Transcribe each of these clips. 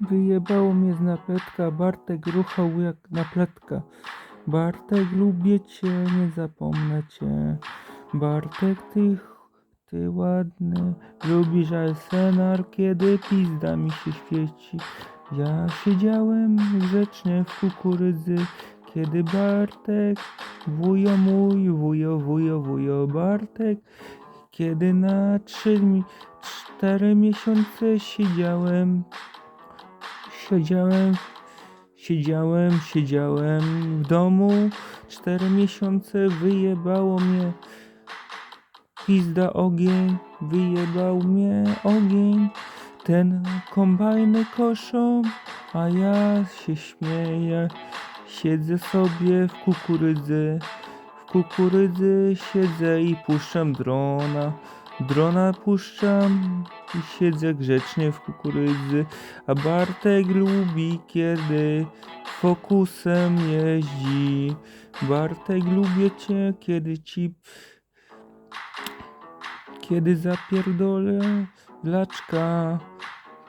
Wyjebało mnie z napletka, Bartek ruchał jak napletka. Bartek, lubię cię, nie zapomnę cię. Bartek, ty, ty ładny, lubisz Arsenar, kiedy pizda mi się świeci. Ja siedziałem grzecznie w kukurydzy, kiedy Bartek, wujo mój, wujo, wujo, wujo, Bartek, kiedy na trzy, cztery miesiące siedziałem Siedziałem, siedziałem, siedziałem w domu. Cztery miesiące wyjebało mnie. Pizda ogień, wyjebał mnie ogień. Ten kombajny koszą, a ja się śmieję. Siedzę sobie w kukurydzy. W kukurydzy siedzę i puszczam drona. Drona puszczam i siedzę grzecznie w kukurydzy. A Bartek lubi, kiedy fokusem jeździ. Bartek lubię cię, kiedy ci. Kiedy zapierdolę wlaczka.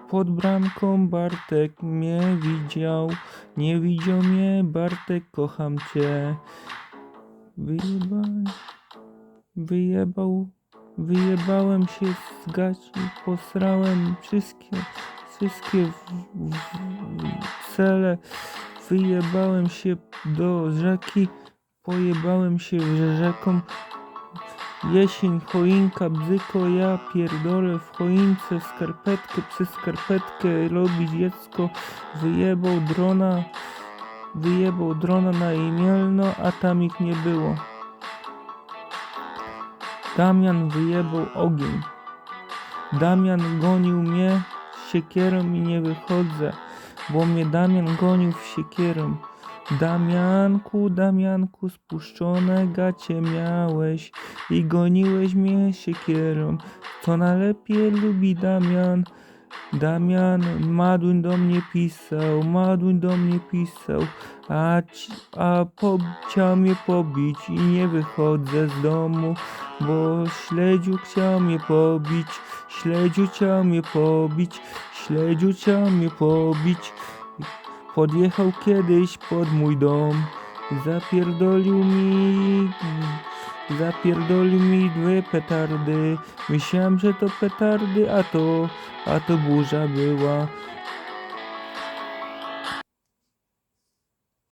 Pod bramką Bartek mnie widział. Nie widział mnie, Bartek, kocham cię. Wyjebałem. Wyjebał. Wyjebałem się z gaci, posrałem wszystkie, wszystkie w, w, w cele. Wyjebałem się do rzeki, pojebałem się rzeką. Jesień, choinka, bzyko, ja pierdolę w choince skarpetkę przez skarpetkę robi dziecko. Wyjebał drona, wyjebał drona na imielno, a tam ich nie było. Damian wyjebał ogień. Damian gonił mnie siekierą i nie wychodzę, bo mnie Damian gonił w siekierą. Damianku, Damianku, spuszczone gacie miałeś i goniłeś mnie siekierą. To najlepiej lubi Damian. Damian Maduń do mnie pisał, Maduń do mnie pisał, a, ci- a po, chciał mnie pobić i nie wychodzę z domu, bo śledziu chciał mnie pobić, śledziu chciał mnie pobić, śledziu chciał mnie pobić. Podjechał kiedyś pod mój dom, zapierdolił mi, zapierdolił mi dwie petardy. Myślałem, że to petardy, a to, a to burza była.